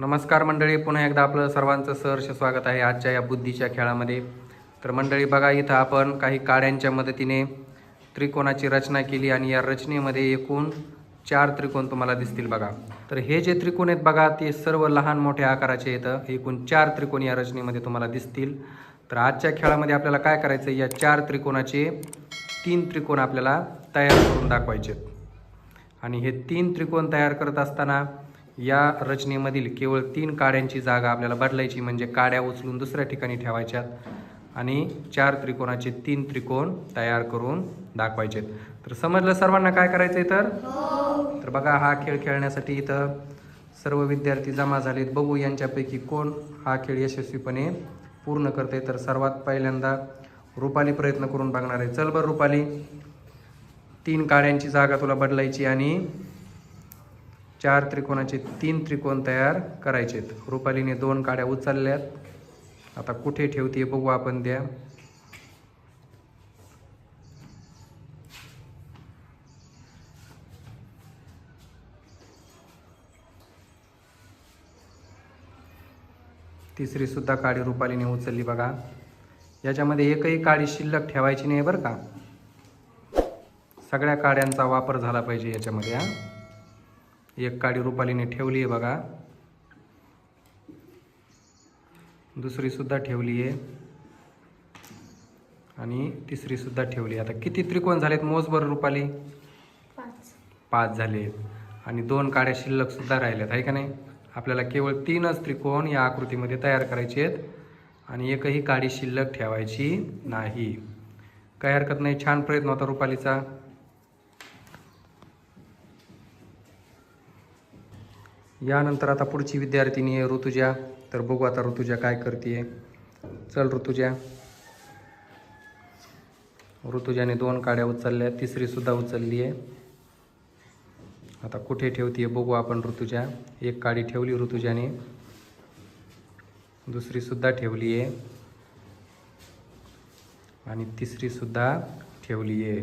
नमस्कार मंडळी पुन्हा एकदा आपलं सर्वांचं सहर्ष स्वागत आहे आजच्या या बुद्धीच्या खेळामध्ये. तर मंडळी बघा इथं आपण काही काड्यांच्या मदतीने त्रिकोणाची रचना केली आणि या रचनेमध्ये एकूण चार त्रिकोण तुम्हाला दिसतील बघा. तर हे जे त्रिकोण आहेत बघा ते सर्व लहान मोठ्या आकाराचे येतं एकूण चार त्रिकोण या रचनेमध्ये तुम्हाला दिसतील. तर आजच्या खेळामध्ये आपल्याला काय करायचं या चार त्रिकोणाचे तीन त्रिकोण आपल्याला तयार करून दाखवायचे आणि हे तीन त्रिकोण तयार करत असताना या रचनेमधील केवळ तीन काड्यांची जागा आपल्याला बदलायची म्हणजे काड्या उचलून दुसऱ्या ठिकाणी ठेवायच्यात आणि चार त्रिकोणाचे तीन त्रिकोण तयार करून दाखवायचेत तर समजलं सर्वांना काय करायचंय तर? तर बघा हा खेळ खेळण्यासाठी इथं सर्व विद्यार्थी जमा झालेत. बघू यांच्यापैकी कोण हा खेळ यशस्वीपणे पूर्ण करते तर सर्वात पहिल्यांदा रुपाली प्रयत्न करून बघणार आहे. चल बरं रुपाली. तीन काड्यांची जागा तुला बदलायची आणि चार त्रिकोणाचे तीन त्रिकोण तयार करायचेत. रुपालीने दोन काड्या उचलल्यात. आता कुठे ठेवते बघू आपण त्या तिसरी सुद्धा काडी रुपालीने उचलली बघा. याच्यामध्ये एकही काडी शिल्लक ठेवायची नाही बरं का. सगळ्या काड्यांचा वापर झाला पाहिजे याच्यामध्ये हा. एक काडी रुपालीने ठेवली आहे बघा. दुसरी सुद्धा ठेवली आहे आणि तिसरी सुद्धा ठेवली आता किती त्रिकोण झालेत मोजभर रुपाली? पाच. पाच झाले आणि दोन काड्या शिल्लक सुद्धा राहिल्यात आहे का नाही? आपल्याला केवळ तीनच त्रिकोण या आकृतीमध्ये तयार करायचे आहेत. आणि एकही काडी शिल्लक ठेवायची नाही. काही हरकत नाही. छान प्रयत्न होता रुपालीचा. यानंतर आता पुढची विद्यार्थिनी आहे ऋतुजा. तर बघू आता ऋतुजा काय करते चल ऋतुजा. ऋतुजाने दोन काड्या उचलल्या तिसरी सुद्धा उचलली आहे आता कुठे ठेवते बघू आपण ऋतुजा. एक काडी ठेवली ऋतुजाने. दुसरी सुद्धा ठेवली आहे आणि तिसरी सुद्धा ठेवली आहे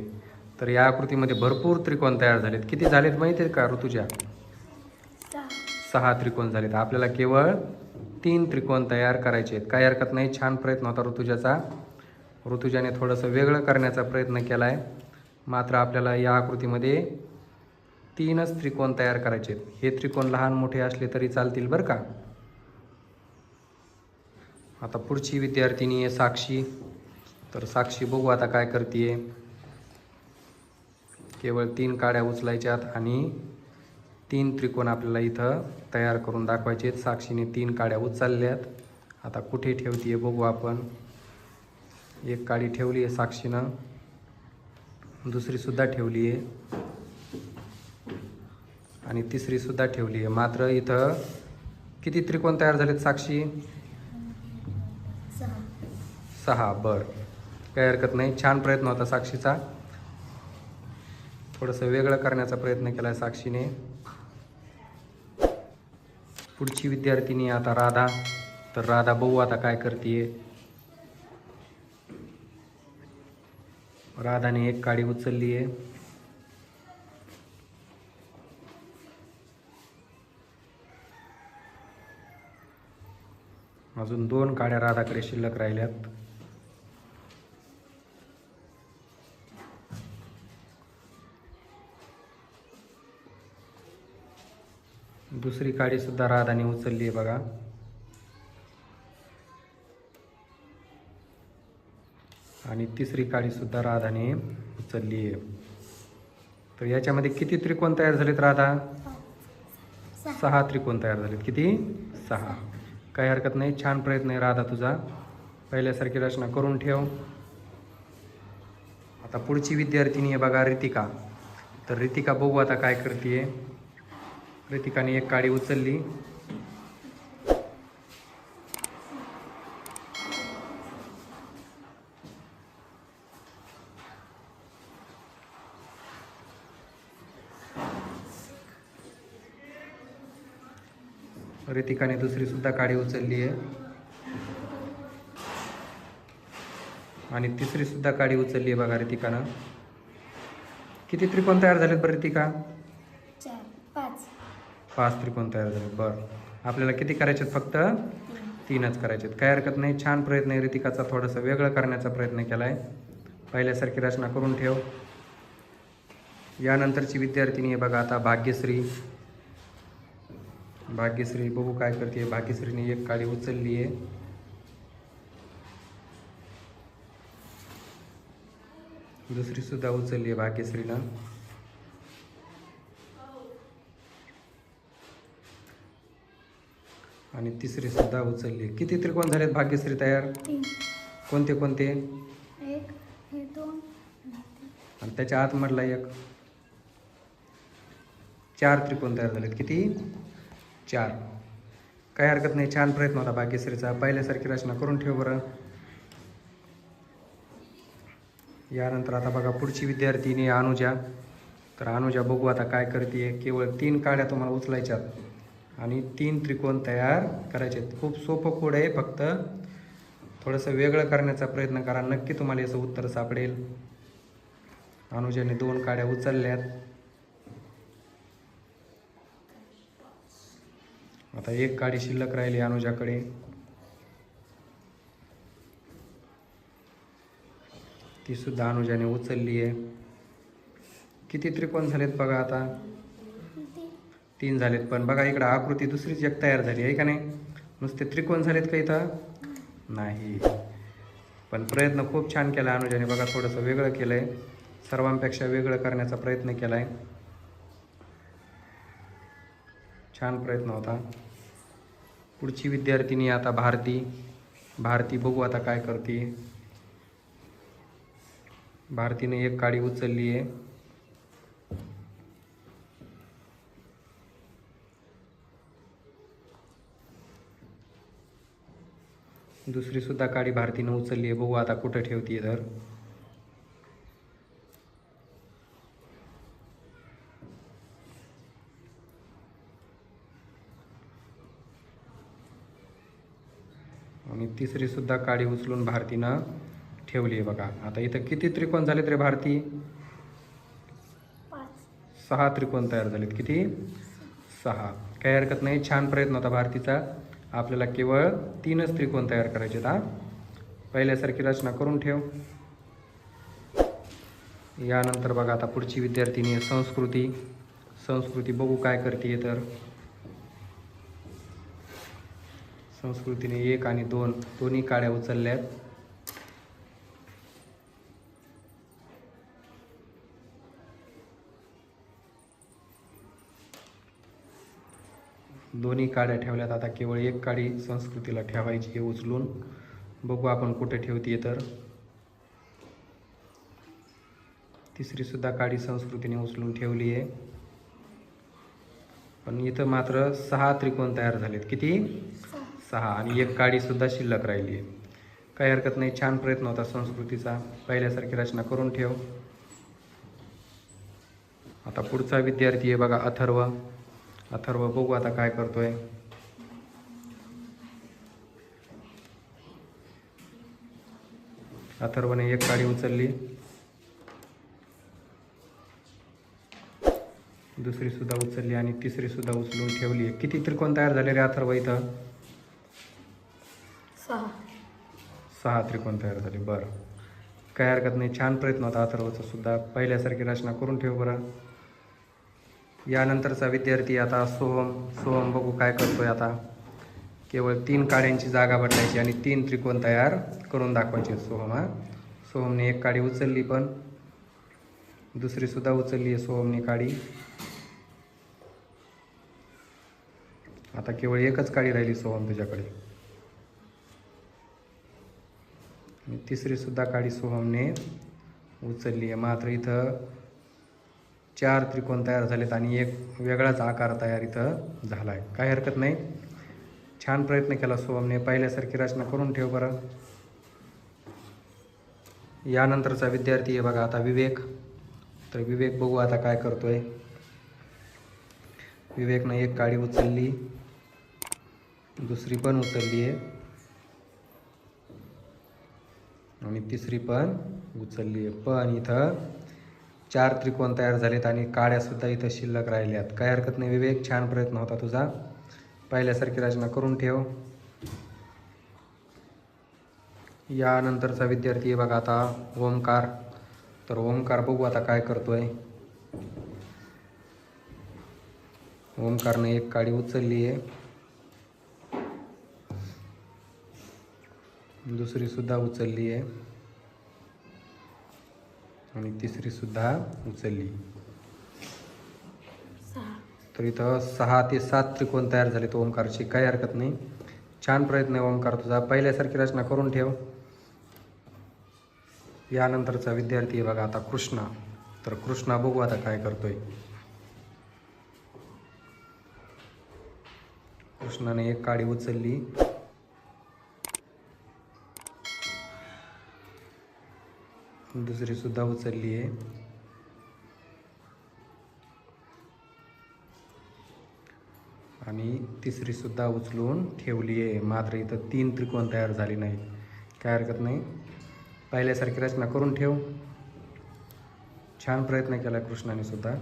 तर या आकृतीमध्ये भरपूर त्रिकोण तयार झालेत. किती झालेत माहिती आहेत का ऋतुजा? सहा त्रिकोण झालेत. आपल्याला केवळ तीन त्रिकोण तयार करायचे आहेत. काही हरकत नाही? छान प्रयत्न होता ऋतुजाचा. ऋतुजाने थोडंसं वेगळं करण्याचा प्रयत्न केला आहे मात्र आपल्याला या आकृतीमध्ये तीनच त्रिकोण तयार करायचे आहेत. हे त्रिकोण लहान मोठे असले तरी चालतील बरं का? आता पुढची विद्यार्थिनी आहे साक्षी. तर साक्षी बघू आता काय करते केवळ तीन काड्या उचलायच्यात आणि तीन त्रिकोण आपल्याला इथं तयार करून दाखवायचे आहेत. साक्षीने तीन काड्या उचलल्यात. आता कुठे ठेवते बघू आपण. एक काडी ठेवली आहे साक्षीनं. दुसरीसुद्धा ठेवली आहे आणि तिसरीसुद्धा ठेवली आहे मात्र इथं किती त्रिकोण तयार झालेत साक्षी? सहा. सहा. बर. काही हरकत नाही. छान प्रयत्न होता साक्षीचा. थोडंसं वेगळं करण्याचा प्रयत्न केला आहे साक्षीने. पुढची विद्यार्थिनी आता राधा. तर राधा भाऊ आता काय करते राधाने एक काडी उचलली आहे अजून दोन काड्या राधाकडे शिल्लक राहिल्यात. दुसरी काडी सुद्धा राधाने उचलली आहे बघा. आणि तिसरी काडी सुद्धा राधाने उचलली आहे. तर याच्यामध्ये किती त्रिकोण तयार झालेत राधा? सहा सहा त्रिकोण तयार झालेत. किती? सहा. काही हरकत नाही. छान प्रयत्न आहे राधा तुझा. पहिल्यासारखी रचना करून ठेव. आता पुढची विद्यार्थिनी आहे बघा रितिका. तर रितिका बघू आता काय करते रितिकाने एक काळी उचलली. रितिकाने दुसरी सुद्धा काडी उचलली आहे. आणि तिसरी सुद्धा काडी उचलली आहे बघा रितिकानं किती त्रिकोण तयार झालेत बरं रितिका पाच त्रिकोण तयार झाले. बरं. आपल्याला किती करायचे आहेत फक्त? तीनच करायचे आहेत. काय हरकत नाही. छान प्रयत्न आहे. रितिकाचा थोडंसं वेगळं करण्याचा प्रयत्न केला आहे पहिल्यासारखी रचना करून ठेव. यानंतरची विद्यार्थिनी आहे बघा आता भाग्यश्री. भाग्यश्री बघू काय करते. भाग्यश्रीने एक काळी उचलली आहे. दुसरी सुद्धा उचलली आहे भाग्यश्रीनं. आणि तिसरी सुद्धा उचलली. किती त्रिकोण झालेत भाग्यश्री तयार? कोणते कोणते? आणि त्याच्या आतमधला एक. चार त्रिकोण तयार झालेत. किती? चार. काही हरकत नाही. छान प्रयत्न होता भाग्यश्रीचा. पहिल्यासारखी रचना करून ठेव बरं. यानंतर आता बघा पुढची विद्यार्थिनी अनुजा. तर अनुजा बघू आता काय करते केवळ तीन काड्या तुम्हाला उचलायच्यात. आणि तीन त्रिकोण तयार करायचे आहेत. खूप सोपं कोड आहे फक्त थोडंसं वेगळं करण्याचा प्रयत्न करा. नक्की तुम्हाला याचं उत्तर सापडेल. अनुजाने दोन काड्या उचलल्यात. आता एक काडी शिल्लक राहिली अनुजाकडे. ती सुद्धा अनुजाने उचलली आहे. किती त्रिकोण झालेत बघा आता? तीन झालेत पण बघा इकडं आकृती दुसरीच एक तयार झाली आहे का नाही? नुसते त्रिकोण झालेत का इथं? नाही. पण प्रयत्न खूप छान केला अनुजाने बघा थोडंसं वेगळं केलं आहे सर्वांपेक्षा वेगळं करण्याचा प्रयत्न केला आहे छान प्रयत्न होता. पुढची विद्यार्थिनी आता भारती. भारती बघू आता काय करते. भारतीने एक काडी उचलली आहे. दुसरी सुद्धा काडी भारतीनं उचलली आहे. बघू आता कुठं ठेवतीये तर आणि तिसरी सुद्धा काडी उचलून भारतीनं ठेवली आहे बघा. आता इथं किती त्रिकोण झालेत रे भारती? सहा त्रिकोण तयार झालेत. किती? सहा. काही हरकत नाही. छान प्रयत्न होता भारतीचा. आपल्याला केवळ तीनच त्रिकोण तयार करायचे हा? पहिल्यासारखी रचना करून ठेव. यानंतर बघा आता पुढची विद्यार्थिनी आहे संस्कृती. संस्कृती बघू काय करते तर. संस्कृतीने एक आणि दोन दोन्ही काड्या आहेत दोन्ही काड्या ठेवल्यात. आता केवळ एक काडी संस्कृतीला ठेवायची हे उचलून. बघू आपण कुठे ठेवते तर. तिसरी सुद्धा काडी संस्कृतीने उचलून ठेवली आहे. पण इथं मात्र सहा त्रिकोण तयार झालेत. किती? सहा सहा. आणि एक काडी सुद्धा शिल्लक राहिली आहे. काही हरकत नाही. छान प्रयत्न होता संस्कृतीचा. पहिल्यासारखी रचना करून ठेव. आता पुढचा विद्यार्थी आहे बघा अथर्व. अथर्व बघू आता काय करतोय. अथर्वने एक काडी उचलली. दुसरी सुद्धा उचलली आणि तिसरी सुद्धा उचलून ठेवली. किती त्रिकोण तयार झाले रे अथर्व इथं? सहा. सहा त्रिकोण तयार झाले. बरं. काय हरकत नाही. छान प्रयत्न होता अथर्वचा सुद्धा. पहिल्यासारखी रचना करून ठेव बरं. यानंतरचा विद्यार्थी आता सोहम सोहम बघू काय करतोय आता. केवळ तीन काड्यांची जागा बदलायची आणि तीन त्रिकोण तयार करून दाखवायचे सोहम हा. सोहमने एक काडी उचलली पण दुसरी सुद्धा उचलली आहे सोहमने काडी. आता केवळ एकच काडी राहिली सोहम तुझ्याकडे. तिसरीसुद्धा तिसरी सुद्धा काडी सोहमने उचलली आहे. मात्र इथं चार त्रिकोण तयार झालेत आणि एक वेगळाच आकार तयार इथं झाला आहे काही हरकत नाही. छान प्रयत्न केला सोहमने. पहिल्यासारखी रचना करून ठेव बरं. यानंतरचा विद्यार्थी आहे बघा आता विवेक. तर विवेक बघू आता काय करतोय. विवेकनं एक काळी उचलली. दुसरी पण उचलली आहे. आणि तिसरी पण उचलली आहे. पण इथं चार त्रिकोण तयार झालेत आणि काड्यासुद्धा इथं शिल्लक राहिल्यात. काय हरकत नाही विवेक छान प्रयत्न होता तुझा. पहिल्यासारखी रचना करून ठेव. यानंतरचा विद्यार्थी बघा आता ओमकार तर ओमकार बघू आता काय करतोय. ओमकारने एक काडी उचलली आहे. दुसरी सुद्धा उचलली आहे. आणि तिसरीसुद्धा उचलली. तर इथं सहा ते सात त्रिकोण तयार झाले तो ओंकारची काही हरकत नाही. छान प्रयत्न आहे ओंकार तुझा. पहिल्यासारखी रचना करून ठेव. यानंतरचा विद्यार्थी बघा आता कृष्णा. तर कृष्णा बघू आता काय करतोय. कृष्णाने एक काडी उचलली. दुसरी सुद्धा उचलली आहे. आणि तिसरी सुद्धा उचलून ठेवली आहे. मात्र इथं तीन त्रिकोण तयार झाले नाहीत. काय हरकत नाही. पहिल्यासारखी रचना करून ठेव. छान प्रयत्न केला कृष्णाने सुद्धा.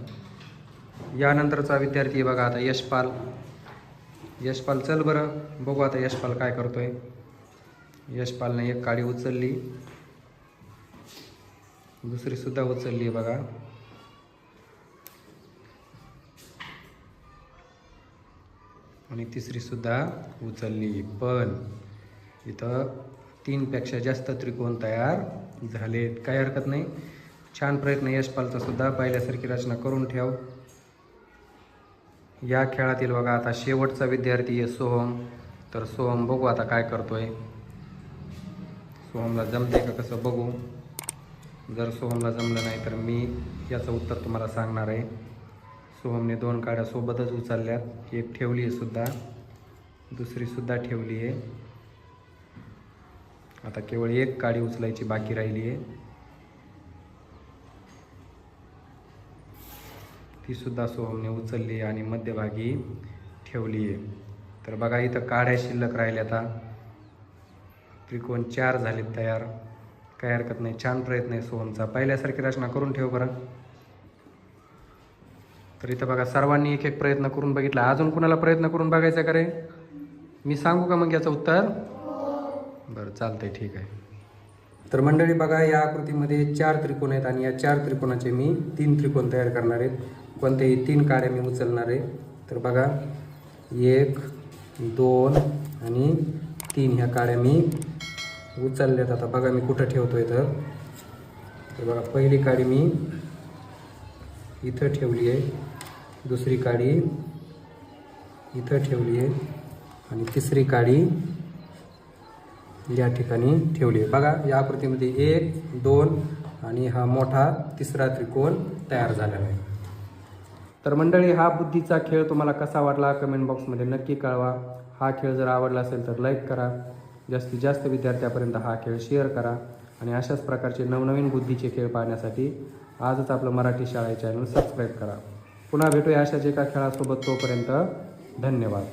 यानंतरचा विद्यार्थी बघा आता यशपाल. यशपाल चल बरं. बघू आता यशपाल काय करतोय. यशपालने एक काळी उचलली. दुसरी सुद्धा उचलली आहे बघा. आणि तिसरी सुद्धा उचलली. पण इथं तीनपेक्षा जास्त त्रिकोण तयार झाले काही हरकत नाही. छान प्रयत्न यशपालचा सुद्धा पहिल्यासारखी रचना करून ठेव. या खेळातील बघा आता शेवटचा विद्यार्थी आहे सोहम. तर सोहम बघू आता काय करतोय. सोहमला जमते का कसं बघू? जर सोहमला जमलं नाही तर मी याचं उत्तर तुम्हाला सांगणार आहे. सोहमने दोन काड्या सोबतच उचलल्यात. एक ठेवली आहे सुद्धा. दुसरीसुद्धा ठेवली आहे. आता केवळ एक काडी उचलायची बाकी राहिली आहे. तीसुद्धा सोहमने उचलली आहे आणि मध्यभागी ठेवली आहे. तर बघा इथं काड्या शिल्लक राहिल्या आता त्रिकोण चार झालेत तयार. काही हरकत नाही. छान प्रयत्न आहे सोहमचा. पहिल्यासारखी रचना करून ठेव बरं. तर इथं बघा सर्वांनी एक एक प्रयत्न करून बघितला. अजून कुणाला प्रयत्न करून बघायचा का रे? मी सांगू का मग याचं उत्तर? बरं चालतंय ठीक आहे. तर मंडळी बघा या आकृतीमध्ये चार त्रिकोण आहेत आणि या चार त्रिकोणाचे मी तीन त्रिकोण तयार करणार आहेत कोणतेही तीन कार्य मी उचलणार आहे. तर बघा एक दोन आणि तीन ह्या काड्या मी उचलल्यात आता. बघा मी कुठं ठेवतोय तर तर बघा पहिली काडी मी इथं ठेवली आहे. दुसरी काडी इथं ठेवली आहे. आणि तिसरी काडी या ठिकाणी ठेवली आहे. बघा या आकृतीमध्ये एक दोन आणि हा मोठा तिसरा त्रिकोण तयार झालेला आहे. तर मंडळी हा बुद्धीचा खेळ तुम्हाला कसा वाटला? कमेंट बॉक्समध्ये नक्की कळवा. हा खेळ जर आवडला असेल तर लाईक करा. जास्तीत जास्त विद्यार्थ्यापर्यंत हा खेळ शेअर करा आणि अशाच प्रकारचे नवनवीन बुद्धीचे खेळ पाहण्यासाठी आजच आपलं मराठी शाळा चॅनल सबस्क्राईब करा. पुन्हा भेटूया अशाच एका खेळासोबत तोपर्यंत धन्यवाद.